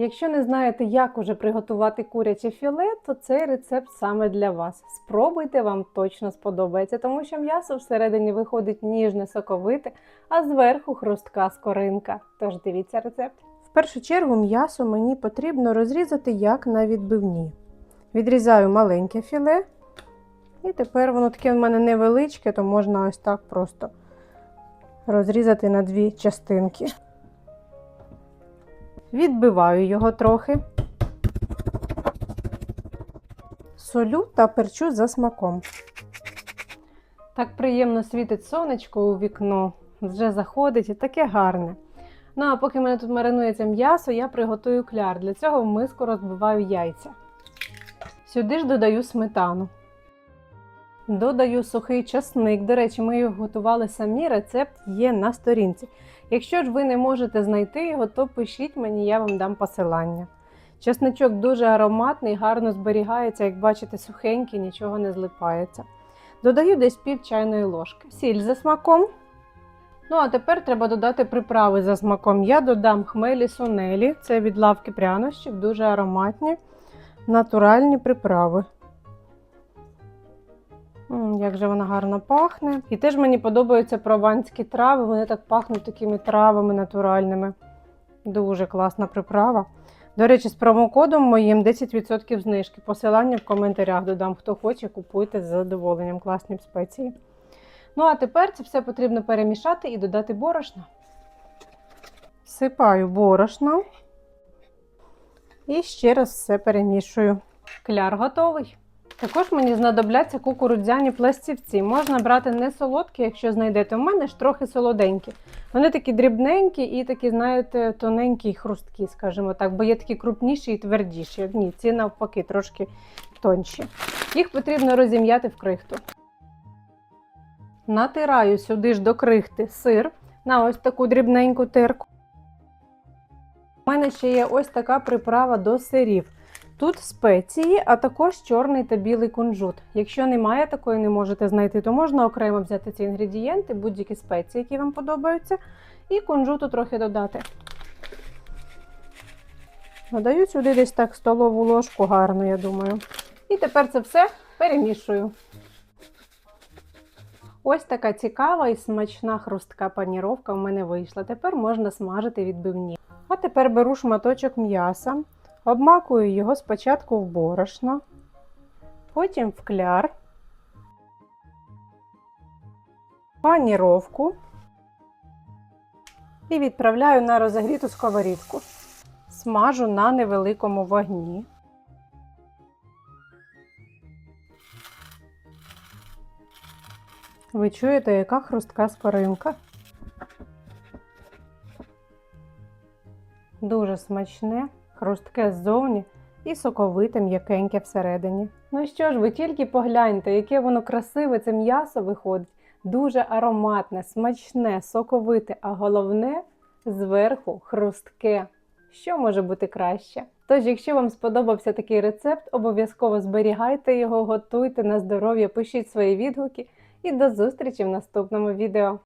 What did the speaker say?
Якщо не знаєте, як уже приготувати куряче філе, то цей рецепт саме для вас. Спробуйте, вам точно сподобається, тому що м'ясо всередині виходить ніжне, соковите, а зверху хрустка скоринка. Тож дивіться рецепт. В першу чергу м'ясо мені потрібно розрізати як на відбивні. Відрізаю маленьке філе, і тепер воно таке в мене невеличке, то можна ось так просто розрізати на дві частинки. Відбиваю його трохи. Солю та перчу за смаком. Так приємно світить сонечко у вікно, вже заходить і таке гарне. Ну а поки в мене тут маринується м'ясо, я приготую кляр. Для цього в миску розбиваю яйця. Сюди ж додаю сметану. Додаю сухий часник. До речі, ми його готували самі. Рецепт є на сторінці. Якщо ж ви не можете знайти його, то пишіть мені, я вам дам посилання. Чесничок дуже ароматний, гарно зберігається, як бачите, сухенький, нічого не злипається. Додаю десь пів чайної ложки. Сіль за смаком. Ну, а тепер треба додати приправи за смаком. Я додам хмелі сунелі, це від лавки прянощів, дуже ароматні, натуральні приправи. Як же вона гарно пахне. І теж мені подобаються прованські трави, вони так пахнуть такими травами натуральними. Дуже класна приправа. До речі, з промокодом моїм 10% знижки. Посилання в коментарях додам. Хто хоче, купуйте з задоволенням класні спеції. Ну, а тепер це все потрібно перемішати і додати борошно. Всипаю борошно. І ще раз все перемішую. Кляр готовий. Також мені знадобляться кукурудзяні пластівці. Можна брати не солодкі, якщо знайдете. У мене ж трохи солоденькі. Вони такі дрібненькі і такі, знаєте, тоненькі і хрусткі, скажімо так, бо є такі крупніші і твердіші. Ні, ці навпаки, трошки тонші. Їх потрібно розім'яти в крихту. Натираю сюди ж до крихти сир на ось таку дрібненьку терку. У мене ще є ось така приправа до сирів. Тут спеції, а також чорний та білий кунжут. Якщо немає такої, не можете знайти, то можна окремо взяти ці інгредієнти, будь-які спеції, які вам подобаються, і кунжуту трохи додати. Додаю сюди десь так столову ложку гарно, я думаю. І тепер це все перемішую. Ось така цікава і смачна хрустка паніровка в мене вийшла. Тепер можна смажити відбивні. А тепер беру шматочок м'яса, обмакую його спочатку в борошно, потім в кляр, паніровку і відправляю на розігріту сковорідку. Смажу на невеликому вогні. Ви чуєте, яка хрустка скоринка? Дуже смачне, хрустке ззовні і соковите м'якеньке всередині. Ну що ж, ви тільки погляньте, яке воно красиве, це м'ясо виходить. Дуже ароматне, смачне, соковите, а головне зверху хрустке. Що може бути краще? Тож, якщо вам сподобався такий рецепт, обов'язково зберігайте його, готуйте на здоров'я, пишіть свої відгуки і до зустрічі в наступному відео.